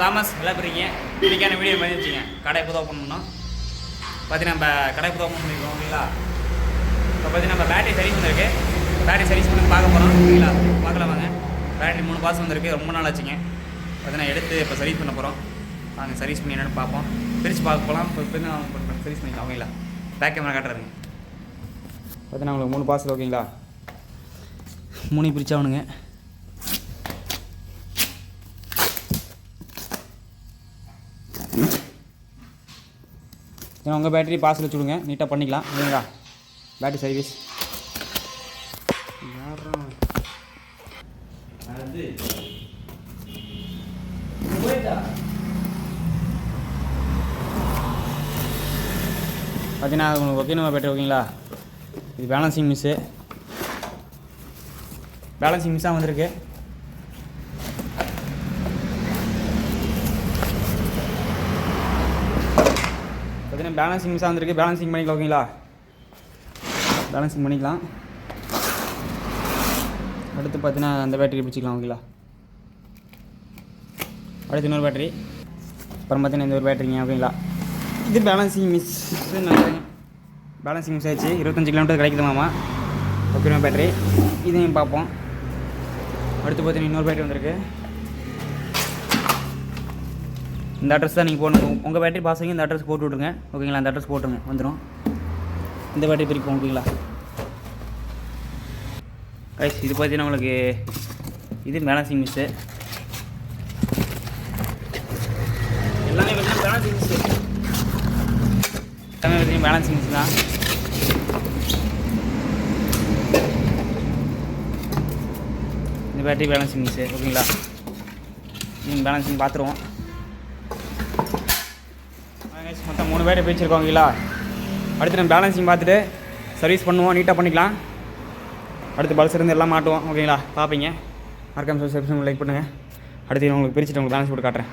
Thomas எல்லாம் பிரிங்க. இன்றைக்கான video பண்ணி வச்சுங்க கடை புது ஓப்பன் பண்ணோம் பார்த்தீங்கன்னா நம்ம கடை புது ஓப்பன் பண்ணிருக்கோம் ஓகேங்களா? இப்போ பார்த்தீங்கன்னா நம்ம பேட்டரி சர்வீஸ் வந்திருக்கு. பேட்டரி சர்வீஸ் பண்ணி பார்க்க போகிறோம் ஓகேங்களா? பார்க்கலாம் வாங்க. பேட்டரி மூணு பாஸ் வந்திருக்கு. ரொம்ப நாள் ஆச்சுங்க. பார்த்தீங்கன்னா எடுத்து இப்போ சர்வீஸ் பண்ண போகிறோம் வாங்க சர்வீஸ் பண்ணி என்னென்னு பார்ப்போம். பிரித்து பார்க்க போகலாம் இப்போ இப்போ சர்வீஸ் பண்ணிக்கலாம் ஓகேங்களா? பேக் கேமரா காட்டுறாருங்க பார்த்தீங்கன்னா உங்களுக்கு மூணு பாஸ் ஓகேங்களா? மூணு பிரிச்சாகணுங்க ஏன்னா உங்கள் பேட்டரி பாஸில் வச்சு விடுங்க நீட்டாக பண்ணிக்கலாம். ஓகேங்களா பேட்டரி சர்வீஸ் பார்த்தீங்கன்னா உங்களுக்கு ஒகேனவா பேட்டரி ஓகேங்களா இது பேலன்சிங் மிஸ்ஸு பேலன்சிங் மிஸ்ஸாக வந்திருக்கு. பார்த்தீங்கன்னா பேலன்சிங் மிஸ் வந்திருக்கு பேலன்சிங் பண்ணிக்கலாம் ஓகேங்களா பேலன்சிங் பண்ணிக்கலாம். அடுத்து பார்த்தீங்கன்னா அந்த பேட்டரி பிடிச்சிக்கலாம் ஓகேங்களா அடுத்து இன்னொரு பேட்டரி அப்புறம் பார்த்தீங்கன்னா இந்த ஒரு பேட்டரிங்க ஓகேங்களா இது பேலன்சிங் மிஸ் நினைக்கிறேன் பேலன்சிங் மிஸ் ஆயிடுச்சு. இருபத்தஞ்சி கிலோமீட்டர் கிடைக்குதுமாமா ஓகே பேட்டரி இதையும் பார்ப்போம். அடுத்து பார்த்தீங்கன்னா இன்னொரு பேட்டரி வந்திருக்கு. இந்த அட்ரஸ் தான் நீங்கள் போடணும். உங்கள் பேட்டரி பாஸையும் இந்த அட்ரஸ் போட்டு விட்ருங்க ஓகேங்களா? அந்த அட்ரஸ் போட்டுருங்க. வந்துடும் இந்த பேட்டரி பிரிப்போம் ஓகேங்களா? கைஸ் இது பார்த்தீங்கன்னா உங்களுக்கு இது பேலன்சிங் மிஸ்ஸு எல்லாமே பார்த்தீங்கன்னா பேலன்சிங் மிஸ்ஸு எல்லாமே பார்த்தீங்கன்னா பேலன்சிங் மிஸ் தான். இந்த பேட்டரி பேலன்சிங் மிஸ்ஸு ஓகேங்களா? நீங்கள் பேலன்சிங் பார்த்துருவோம் guys, மொத்தம் மூணு பேர் பிரிச்சிருக்கோம் ஓகேங்களா அடுத்து நம்ம பேலன்சிங் பார்த்துட்டு சர்வீஸ் பண்ணுவோம் நீட்டாக பண்ணிக்கலாம். அடுத்து பல்ஸ் இருந்து எல்லாம் மாட்டுவோம் ஓகேங்களா பார்ப்பீங்க. மறக்காம சப்ஸ்கிரைப் லைக் பண்ணுங்கள் அடுத்து உங்களுக்கு பிரிச்சுட்டு உங்களுக்கு பேலன்ஸ் போட்டு காட்டுறேன்.